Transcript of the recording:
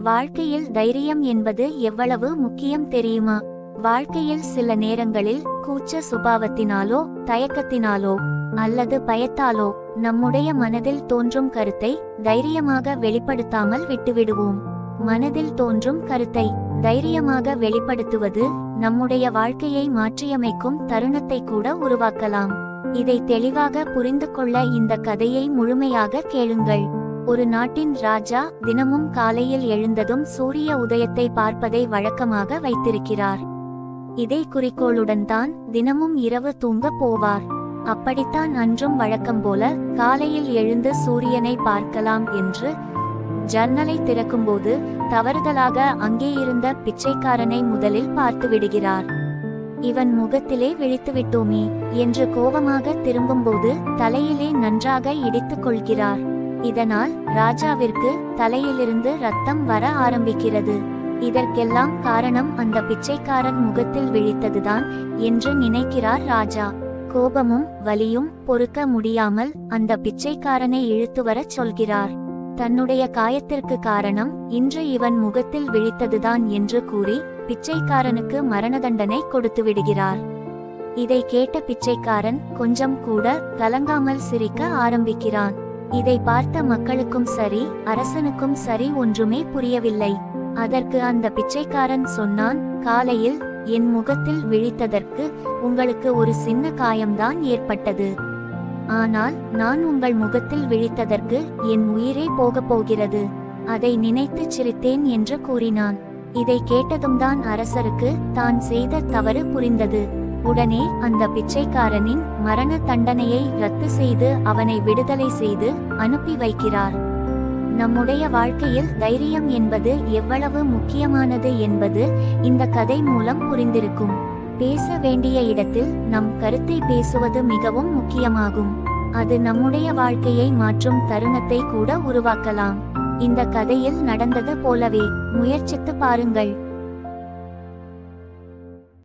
வாழ்க்கையில் தைரியம் என்பது எவ்வளவு முக்கியம் தெரியுமா? வாழ்க்கையில் சில நேரங்களில் கூச்ச சுபாவத்தினாலோ தயக்கத்தினாலோ அல்லது பயத்தாலோ நம்முடைய மனதில் தோன்றும் கருத்தை தைரியமாக வெளிப்படுத்தாமல் விட்டுவிடுவோம். மனதில் தோன்றும் கருத்தை தைரியமாக வெளிப்படுத்துவது நம்முடைய வாழ்க்கையை மாற்றியமைக்கும் தருணத்தை கூட உருவாக்கலாம். இதை தெளிவாக புரிந்து கொள்ள இந்த கதையை முழுமையாக கேளுங்கள். ஒரு நாட்டின் ராஜா தினமும் காலையில் எழுந்ததும் சூரிய உதயத்தை பார்ப்பதை வழக்கமாக வைத்திருக்கிறார். இதை குறிக்கோளுடன் தான் தினமும் இரவு தூங்க போவார். அப்படித்தான் அன்றும் வழக்கம் போல காலையில் எழுந்து சூரியனை பார்க்கலாம் என்று ஜன்னலை திறக்கும்போது தவறுதலாக அங்கே இருந்த பிச்சைக்காரனை முதலில் பார்த்து விடுகிறார். இவன் முகத்திலே விழித்து விட்டோமே என்று கோபமாக திரும்பும்போது தலையிலே நன்றாக இடித்துக் கொள்கிறார். இதனால் ராஜாவிற்கு தலையிலிருந்து ரத்தம் வர ஆரம்பிக்கிறது. இதற்கெல்லாம் காரணம் அந்த பிச்சைக்காரன் முகத்தில் விழித்ததுதான் என்று நினைக்கிறார் ராஜா. கோபமும் வலியும் பொறுக்க முடியாமல் அந்த பிச்சைக்காரனை இழுத்து வரச் சொல்கிறார். தன்னுடைய காயத்திற்கு காரணம் இன்று இவன் முகத்தில் விழித்ததுதான் என்று கூறி பிச்சைக்காரனுக்கு மரண தண்டனை கொடுத்து விடுகிறார். இதை கேட்ட பிச்சைக்காரன் கொஞ்சம் கூட கலங்காமல் சிரிக்க ஆரம்பிக்கிறான். இதை பார்த்த மக்களுக்கும் சரி அரசனுக்கும் சரி ஒன்றுமே புரியவில்லை. அதற்கு அந்த பிச்சைக்காரன் சொன்னான் காலையில் என் முகத்தில் விழித்ததற்கு உங்களுக்கு ஒரு சின்ன காயம்தான் ஏற்பட்டது. ஆனால் நான் உங்கள் முகத்தில் விழித்ததற்கு என் உயிரே போகப் போகிறது. அதை நினைத்து சிரித்தேன் என்று கூறினான். இதை கேட்டதும் தான் அரசருக்கு தான் செய்த தவறு புரிந்தது. உடனே அந்த பிச்சைக்காரனின் மரண தண்டனையை ரத்து செய்து அவனை விடுதலை செய்து அனுப்பி வைக்கிறார். நம்முடைய வாழ்க்கையில் தைரியம் என்பது எவ்வளவு முக்கியமானது என்பது இந்த கதை மூலம் புரிந்திருக்கும். பேச வேண்டிய இடத்தில் நம் கருத்தை பேசுவது மிகவும் முக்கியமாகும். அது நம்முடைய வாழ்க்கையை மாற்றும் தருணத்தை கூட உருவாக்கலாம். இந்த கதையில் நடந்தது போலவே முயற்சித்து பாருங்கள்.